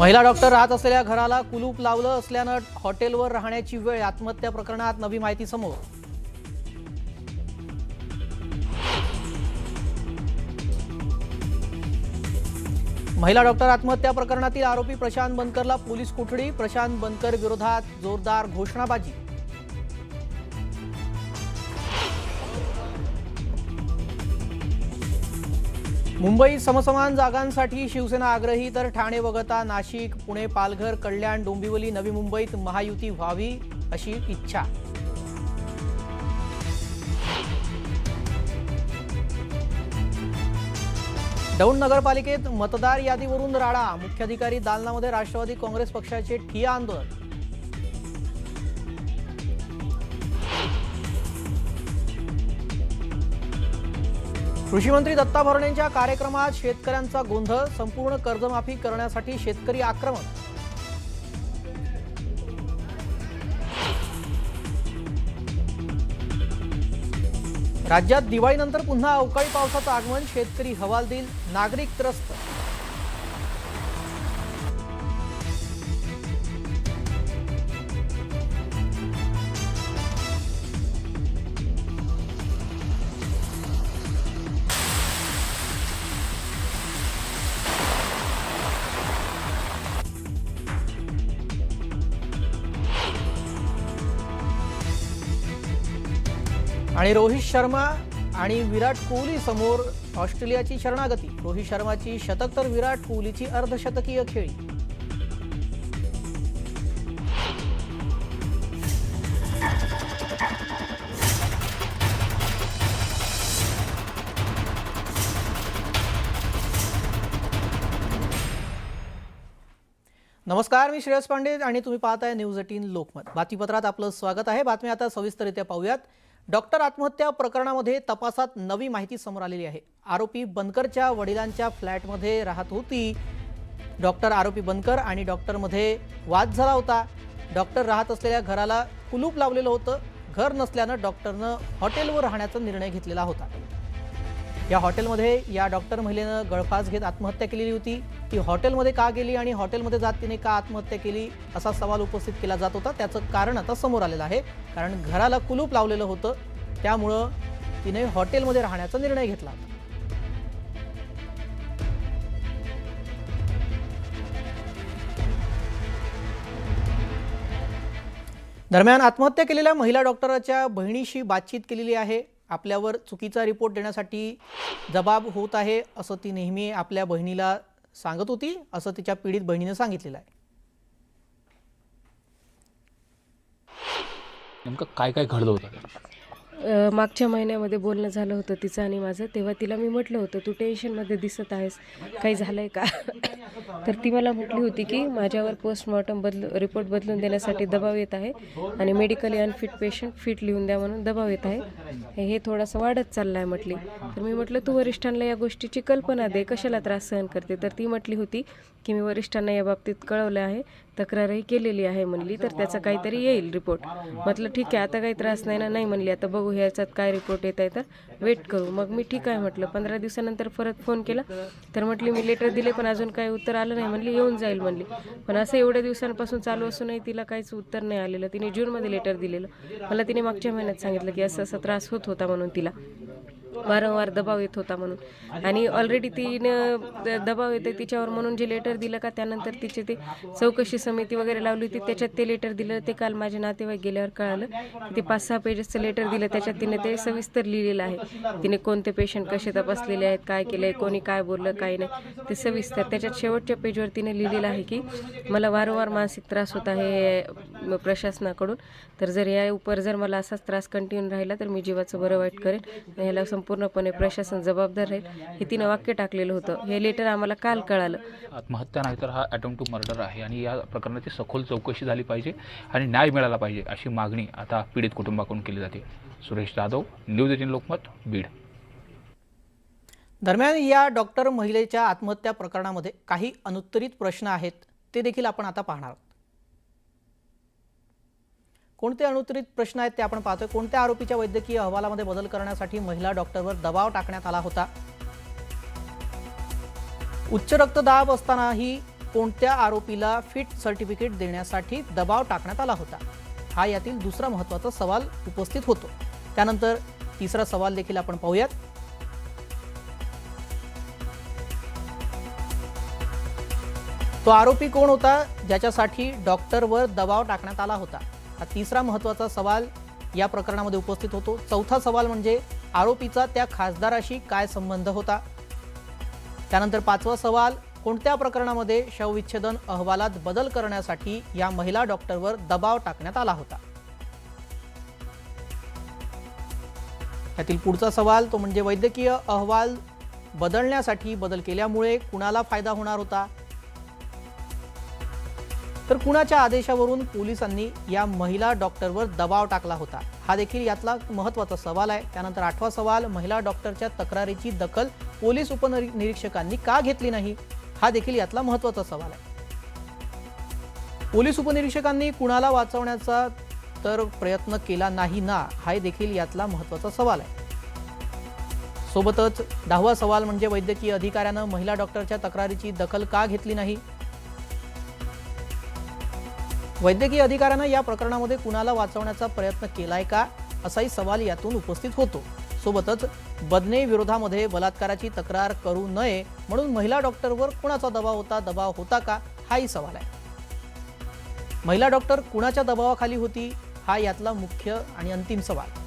महिला डॉक्टर राहत असलेल्या घराला कुलूप लावलं असल्यानं हॉटेलवर राहण्याची वेळ आत्महत्या प्रकरणात नवी माहिती समोर. महिला डॉक्टर आत्महत्या प्रकरणातील आरोपी प्रशांत बनकरला पोलीस कोठडी प्रशांत बनकर विरोधात जोरदार घोषणाबाजी. मुंबईत समसमान जागांसाठी शिवसेना आग्रही तर ठाणे वगळता नाशिक पुणे पालघर कल्याण डोंबिवली नवी मुंबईत महायुती व्हावी अशी इच्छा. दौंड नगरपालिकेत मतदार यादीवरून राडा. मुख्याधिकारी दालनामध्ये राष्ट्रवादी काँग्रेस पक्षाचे ठिया आंदोलन. कृषीमंत्री दत्ता भरणेंच्या कार्यक्रमात शेतकऱ्यांचा गोंधळ संपूर्ण कर्जमाफी करण्यासाठी शेतकरी आक्रमक. राज्यात दिवाळीनंतर पुन्हा अवकाळी पावसाचं आगमन शेतकरी हवालदिल नागरिक त्रस्त. आणि रोहित शर्मा आणि विराट कोहली समोर ऑस्ट्रेलियाची शरणागती. रोहित शर्माची शतक तर विराट कोहलीची अर्धशतकीय खेळी. नमस्कार मी श्रेयस पांडे आणि तुम्ही पाहताय न्यूज एटीन लोकमत. बातमीपत्रात आपलं स्वागत आहे. बातमी आता सविस्तररित्या पाहूयात. डॉक्टर आत्महत्या प्रकरणामध्ये तपासात नवी माहिती समोर आलेली आहे. आरोपी बनकरच्या वडिलांच्या फ्लॅटमध्ये राहत होती. डॉक्टर आरोपी बनकर आणि डॉक्टरमध्ये वाद झाला होता. डॉक्टर राहत असलेल्या घराला कुलूप लावलेलं होतं. घर नसल्यानं डॉक्टरनं हॉटेलवर राहण्याचा निर्णय घेतलेला होता. या हॉटेलमध्ये या डॉक्टर महिलेनं गळफास घेत आत्महत्या केलेली होती. ती हॉटेलमध्ये का गेली आणि हॉटेलमध्ये जात तिने का आत्महत्या केली असा सवाल उपस्थित केला जात होता. त्याचं कारण आता समोर आलेलं आहे. कारण घराला कुलूप लावलेलं होतं. त्यामुळं तिने हॉटेलमध्ये राहण्याचा निर्णय घेतला. दरम्यान आत्महत्या केलेल्या महिला डॉक्टराच्या बहिणीशी बातचीत केलेली आहे. आपल्यावर चुकीचा रिपोर्ट देण्यासाठी जबाब होत आहे असं ती नेहमी आपल्या बहिणीला सांगत होती असं तिच्या पीडित बहिणीनं सांगितलेलं आहे. नेमकं काय काय घडलं होतं? मागच्या महिन्यामध्ये बोलणं झालं होतं तिचं आणि माझं. तेव्हा तिला मी म्हटलं होतं तू टेन्शनमध्ये दिसत आहेस. काही झालं आहे का? तर ती मला म्हटली होती की माझ्यावर पोस्टमॉर्टम बदल रिपोर्ट बदलून देण्यासाठी दबाव येत आहे आणि मेडिकली अनफिट पेशंट फिट लिहून द्या म्हणून दबाव येत आहे. हे- थोडंसं वाढत चाललं आहे म्हटली. तर मी म्हटलं तू वरिष्ठांना या गोष्टीची कल्पना दे. कशाला त्रास सहन करते? तर ती म्हटली होती की मी वरिष्ठांना या बाबतीत कळवलं आहे. तक्रारही केलेली आहे म्हणली. तर त्याचा काहीतरी येईल रिपोर्ट म्हटलं ठीक आहे आता काही त्रास नाही ना नाही म्हणली. आता बघू ह्याच्यात काय रिपोर्ट येत आहे तर वेट करू. मग मी ठीक आहे म्हटलं. पंधरा दिवसानंतर परत फोन केला. तर म्हटली मी लेटर दिले पण अजून काही उत्तर आलं नाही. म्हणली येऊन जाईल म्हणली. पण असं एवढ्या दिवसांपासून चालू असूनही तिला काहीच उत्तर नाही आलेलं. तिने जूनमध्ये लेटर दिलेलं. मला तिने मागच्या महिन्यात सांगितलं की असं असा त्रास होत होता म्हणून तिला. वारंवार दबाव येत होता म्हणून. आणि ऑलरेडी तिनं दबाव येते तिच्यावर म्हणून जे लेटर दिलं का त्यानंतर तिचे ते चौकशी समिती वगैरे लावली होती त्याच्यात ते लेटर दिलं. ते काल माझे नातेवाईक गेल्यावर कळालं ते पाच सहा पेजेसचं लेटर दिलं. त्याच्यात तिने ते सविस्तर लिहिलेलं आहे. तिने कोणते पेशंट कसे तपासलेले आहेत काय केलं आहे कोणी काय बोललं काय नाही ते सविस्तर. त्याच्यात शेवटच्या पेजवर तिने लिहिलेलं आहे की मला वारंवार मानसिक त्रास होत आहे प्रशासनाकडून. तर जर या उपर जर मला असाच त्रास कंटिन्यू राहिला तर मी जीवाचं बरं वाईट करेन. ह्याला संपूर्णपणे प्रशासन जबाबदार राहील हे तिनं वाक्य टाकलेलं होतं. हे लेटर आम्हाला काल कळालं. आत्महत्या नाही तर हा अटेम्प्ट टू मर्डर आहे आणि या प्रकरणाची सखोल चौकशी झाली पाहिजे आणि न्याय मिळाला पाहिजे अशी मागणी आता पीडित कुटुंबाकडून केली जाते. Suresh Jadhav news eighteen Lokmat Beed. दरम्यान या डॉक्टर महिलेच्या आत्महत्या प्रकरणामध्ये काही अनुत्तरित प्रश्न आहेत ते देखील आपण आता पाहणार आहोत. कोणते अनुत्तरित प्रश्न आहेत ते आपण पाहतोय. कोणत्या आरोपीच्या वैद्यकीय अहवालामध्ये बदल करण्यासाठी महिला डॉक्टरवर दबाव टाकण्यात आला होता? उच्च रक्तदाब असतानाही कोणत्या आरोपीला फिट सर्टिफिकेट देण्यासाठी दबाव टाकण्यात आला होता? हा यातील दुसरा महत्त्वाचा सवाल उपस्थित होतो. त्यानंतर तिसरा सवाल देखील आपण पाहूयात. तो आरोपी कोण होता? ज्याच्यासाठी डॉक्टरवर दबाव टाकण्यात आला होता. हा तिसरा महत्त्वाचा सवाल या प्रकरणामध्ये उपस्थित होतो. चौथा सवाल म्हणजे आरोपीचा त्या खासदाराशी काय संबंध होता? त्यानंतर पाचवा सवाल कोणत्या प्रकरणामध्ये शवविच्छेदन अहवालात बदल करण्यासाठी या महिला डॉक्टरवर दबाव टाकण्यात आला होता? त्यातील पुढचा सवाल तो म्हणजे वैद्यकीय अहवाल बदलण्यासाठी बदल केल्यामुळे कुणाला फायदा होणार होता? तर कुणाच्या आदेशावरून पोलिसांनी या महिला डॉक्टरवर दबाव टाकला होता? हा देखील यातला महत्त्वाचा सवाल आहे. त्यानंतर आठवा सवाल महिला डॉक्टरच्या तक्रारीची दखल पोलीस उपनिरीक्षकांनी का घेतली नाही? हा देखील यातला महत्त्वाचा सवाल आहे. पोलीस उपनिरीक्षकांनी कुणाला वाचवण्याचा तर प्रयत्न केला नाही ना? हा देखील यातला महत्त्वाचा सवाल आहे. सोबतच दहावा सवाल म्हणजे वैद्यकीय अधिकाऱ्यानं महिला डॉक्टरच्या तक्रारीची दखल का घेतली नाही? वैद्यकीय अधिकाऱ्यांना या प्रकरणामध्ये कुणाला वाचवण्याचा प्रयत्न केलाय का असाही सवाल यातून उपस्थित होतो. सोबतच बदने विरोधामध्ये बलात्काराची तक्रार करू नये म्हणून महिला डॉक्टरवर कुणाचा दबाव होता दबाव होता का हाही सवाल आहे. महिला डॉक्टर कुणाच्या दबावाखाली होती हा यातला मुख्य आणि अंतिम सवाल.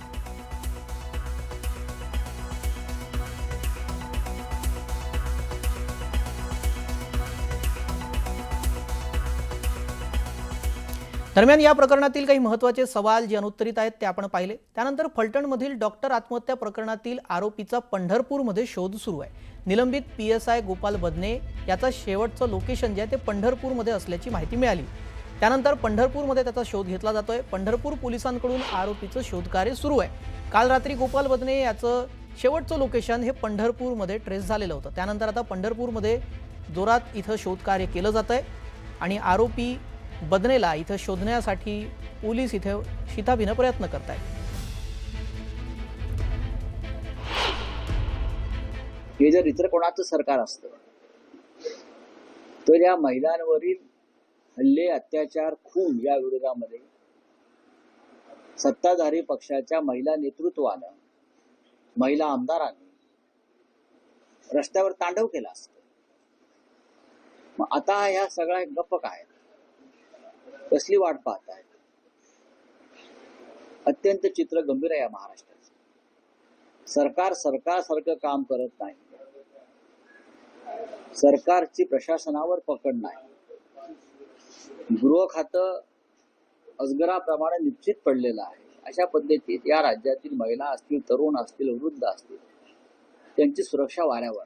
दरम्यान या प्रकरणातील काही महत्त्वाचे सवाल जे अनुत्तरित आहेत ते आपण पाहिले. त्यानंतर फलटणमधील डॉक्टर आत्महत्या प्रकरणातील आरोपीचा पंढरपूरमध्ये शोध सुरू आहे. निलंबित P S I Gopal Badne याचा शेवटचं लोकेशन जे आहे ते पंढरपूरमध्ये असल्याची माहिती मिळाली. त्यानंतर पंढरपूरमध्ये त्याचा शोध घेतला जातोय. पंढरपूर पोलिसांकडून आरोपीचं शोधकार्य सुरू आहे. काल रात्री गोपाल बदने याचं शेवटचं लोकेशन हे पंढरपूरमध्ये ट्रेस झालेलं होतं. त्यानंतर आता पंढरपूरमध्ये जोरात इथं शोधकार्य केलं जात आहे आणि आरोपी बदनेला इथं शोधण्यासाठी पोलीस इथे शिताबीनं प्रयत्न करत आहेत हे जर इतर कोणाचं सरकार असतं तर या महिलांवरील हल्ले अत्याचार खून या विरोधामध्ये सत्ताधारी पक्षाच्या महिला नेतृत्वानं महिला आमदारांनी रस्त्यावर तांडव केला असत. मग आता ह्या सगळ्या गप्प काय कसली वाट पाहताय? अत्यंत चित्र गंभीर आहे या महाराष्ट्राचं. सरकार सरकारसारखं काम करत नाही. सरकारची प्रशासनावर पकड नाही. गृह खातं अजगराप्रमाणे निश्चित पडलेलं आहे. अशा पद्धतीत या राज्यातील महिला असतील तरुण असतील वृद्ध असतील त्यांची सुरक्षा वाऱ्यावर.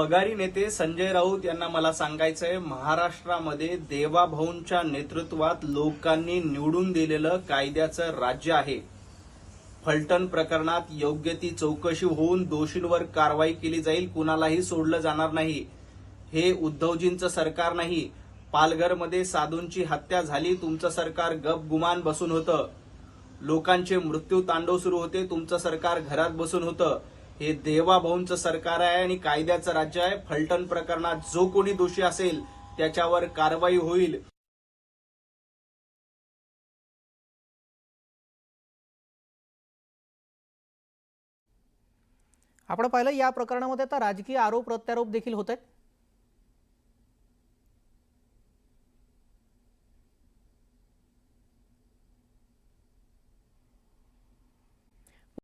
पगारी नेते संजय राऊत यांना मला सांगायचंय महाराष्ट्रामध्ये देवाभाऊंच्या नेतृत्वात लोकांनी निवडून दिलेलं कायद्याचं राज्य आहे. फलटण प्रकरणात योग्य ती चौकशी होऊन दोषींवर कारवाई केली जाईल कुणालाही सोडलं जाणार नाही. हे उद्धवजींचं सरकार नाही. पालघरमध्ये साधूंची हत्या झाली तुमचं सरकार गप गुमान बसून होतं. लोकांचे मृत्यू तांडव सुरू होते तुमचं सरकार घरात बसून होतं. हे देवाभाऊंचं सरकार आहे आणि कायद्याचं राज्य आहे. फलटण प्रकरणात जो कोणी दोषी असेल त्याच्यावर कारवाई होईल. आपण पाहिलं या प्रकरणामध्ये आता राजकीय आरोप प्रत्यारोप देखील होत आहेत.